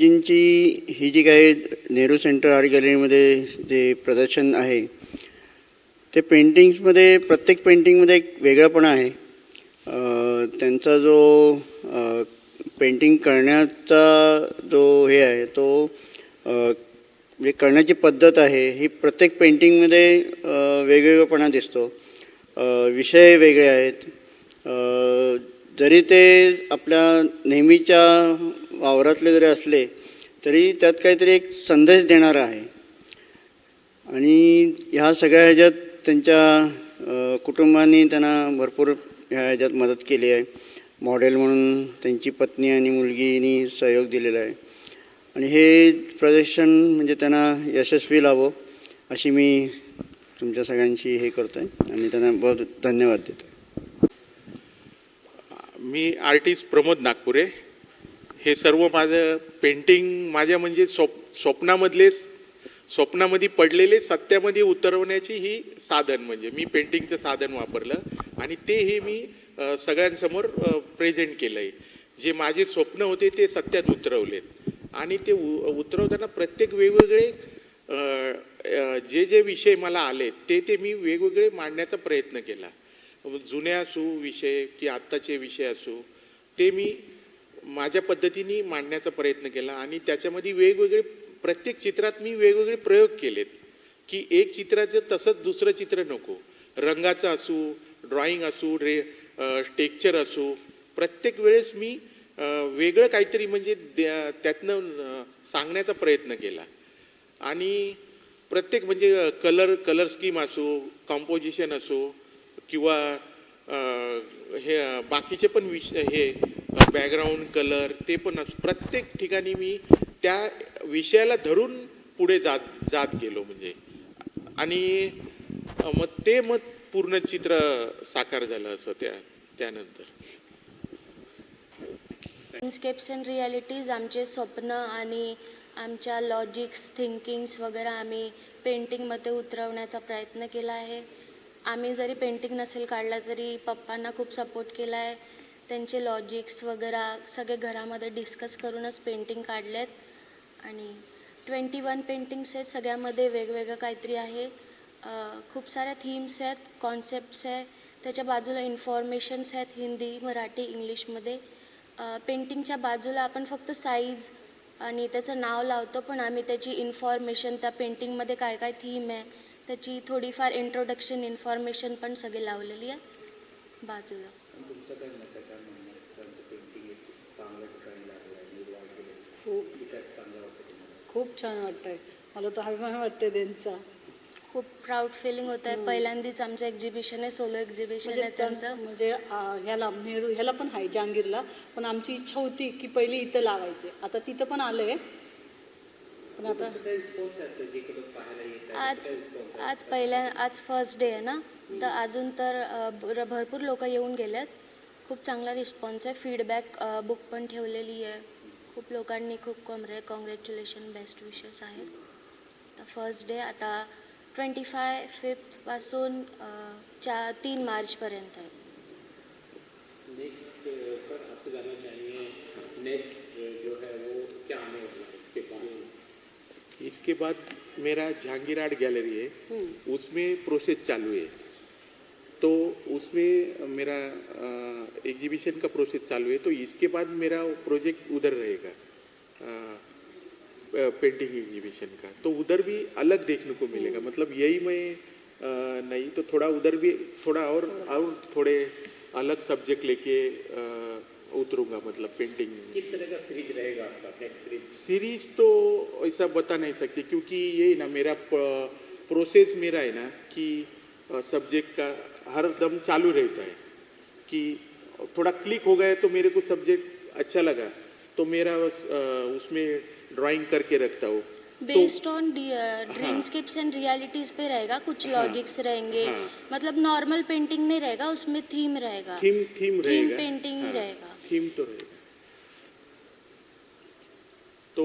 महात्माजींची ही जी काही Nehru centre art गॅलरीमध्ये जे प्रदर्शन आहे ते पेंटिंग्समध्ये प्रत्येक पेंटिंगमध्ये एक वेगळापणा आहे. त्यांचा जो पेंटिंग करण्याचा जो हे आहे तो म्हणजे करण्याची पद्धत आहे ही प्रत्येक पेंटिंगमध्ये वेगवेगळेपणा दिसतो. विषय वेगळे आहेत. जरी ते आपल्या नेहमीच्या वावरातले जरी असले तरी त्यात काहीतरी एक संदेश देणारा आहे. आणि ह्या सगळ्या ह्याच्यात त्यांच्या कुटुंबांनी त्यांना भरपूर ह्या ह्याच्यात मदत केली आहे. मॉडेल म्हणून त्यांची पत्नी आणि मुलगीनी सहयोग दिलेला आहे. आणि हे प्रदर्शन म्हणजे त्यांना यशस्वी लावो अशी मी तुमच्या सगळ्यांशी हे करतो आहे आणि त्यांना बहुत धन्यवाद देतो मी आर्टिस्ट प्रमोद नागपुरे. हे सर्व माझं पेंटिंग माझ्या म्हणजे स्वप स्वप्नामधले स्वप्नामध्ये पडलेले सत्यामध्ये उतरवण्याची ही साधन म्हणजे मी पेंटिंगचं साधन वापरलं आणि ते हे मी सगळ्यांसमोर प्रेझेंट केलं आहे जे माझे स्वप्न होते ते सत्यात उतरवलेत. आणि ते उ उतरवताना प्रत्येक वेगवेगळे जे जे विषय मला आले ते ते मी वेगवेगळे मांडण्याचा प्रयत्न केला. जुन्या असू विषय की आत्ताचे विषय असू ते मी माझ्या पद्धतीने मांडण्याचा प्रयत्न केला आणि त्याच्यामध्ये वेगवेगळे प्रत्येक चित्रात मी वेगवेगळे प्रयोग केलेत. की एक चित्राचं तसंच दुसरं चित्र नको. रंगाचं असू ड्रॉइंग असू रे टेक्चर असू. प्रत्येक वेळेस मी वेगळं काहीतरी म्हणजे द्या- त्यातनं सांगण्याचा प्रयत्न केला. आणि प्रत्येक म्हणजे कलर कलर स्कीम असो कॉम्पोजिशन असो किंवा हे बाकीचे पण विषय हे बॅकग्राऊंड कलर ते पण प्रत्येक ठिकाणी मी त्या विषयाला धरून पुढे जात जात गेलो म्हणजे. आणि मग ते मग पूर्ण चित्र साकार झालं असं त्या त्यानंतर. स्केप्स अँड रियालिटीज आमचे स्वप्न आणि आमच्या लॉजिक्स थिंकिंग्स वगैरे आम्ही पेंटिंगमध्ये उतरवण्याचा प्रयत्न केला आहे. आम्ही जरी पेंटिंग नसेल काढला तरी पप्पांना खूप सपोर्ट केला आहे त्यांचे लॉजिक्स वगैरे सगळे घरामध्ये डिस्कस करूनच पेंटिंग काढलेत. आणि ट्वेंटी वन पेंटिंग्स आहेत सगळ्यामध्ये वेगवेगळं काहीतरी आहे. खूप साऱ्या थीम्स आहेत कॉन्सेप्ट्स आहे. त्याच्या बाजूला इन्फॉर्मेशन्स आहेत हिंदी मराठी इंग्लिशमध्ये. पेंटिंगच्या बाजूला आपण फक्त साईज आणि त्याचं नाव लावतो पण आम्ही त्याची इन्फॉर्मेशन त्या पेंटिंगमध्ये काय काय थीम आहे त्याची थोडीफार इंट्रोडक्शन इन्फॉर्मेशन पण सगळी लावलेली आहे. बाजूला. खूप खूप छान वाटतंय. मला तर अभिमान वाटतंय त्यांचा. खूप प्राऊड फिलिंग होत आहे. पहिल्यांदाच आमचं एक्झिबिशन आहे सोलो एक्झिबिशन म्हणजे आहे त्यांचं. म्हणजे ह्याला नेहरू ह्याला पण आहे जहांगीरला. पण आमची इच्छा होती की पहिले इथं लावायचे. आता तिथं पण आलंय. पण आता आज आज पहिल्या आज फर्स्ट डे आहे ना तर अजून तर अ, भरपूर लोक येऊन गेलेत. खूप चांगला रिस्पॉन्स आहे. फीडबॅक बुक पण ठेवलेली आहे. खूप लोकांनी खूप कॉंग्रॅ कॉंग्रॅच्युलेशन बेस्ट विशेस आहेत. तर फर्स्ट डे आता ट्वेंटी फाय फिफ्थपासून चा तीन मार्चपर्यंत आहे. नेक्स्ट सर आपसे जानना चाहेंगे. नेक्स्ट जो है वो क्या आने इसके बाद मेरा जहांगीर आर्ट गैलरी है उसमें प्रोसेस चालू है। तो उसमें मेरा एग्जीबिशन का प्रोसेस चालू है तो इसके बाद मेरा प्रोजेक्ट उधर रहेगा पेंटिंग एग्जीबिशन का। तो उधर भी अलग देखने को मिलेगा मतलब यही मैं अ, नहीं तो थोड़ा उधर भी थोड़ा और और थोड़े अलग सब्जेक्ट लेके उतरूँगा मतलब पेंटिंग में किस तरह का सीरीज़ रहेगा आपका सीरीज़ सीरीज़ तो ऐसा बता नहीं सकते क्योंकि ये ना मेरा प्रोसेस मेरा है ना कि सब्जेक्ट का हर दम चालू रहता है। कि थोड़ा क्लिक हो गया तो मेरे को सब्जेक्ट अच्छा लगा तो मेरा उसमें ड्राइंग करके रखता हूँ। Based on dreamscapes and realities पे रहेगा कुछ लॉजिक्स हाँ, रहेंगे। हाँ। मतलब नॉर्मल पेंटिंग नहीं रहेगा उसमें थीम रहेगा। थीम थीम रहेगा। पेंटिंग हाँ, रहेगा थीम तो रहेगा। तो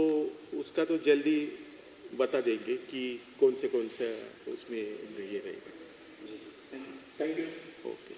उसका तो जल्दी बता देंगे कि कौन से कौन सा उसमें ये रहेगा। Thank you okay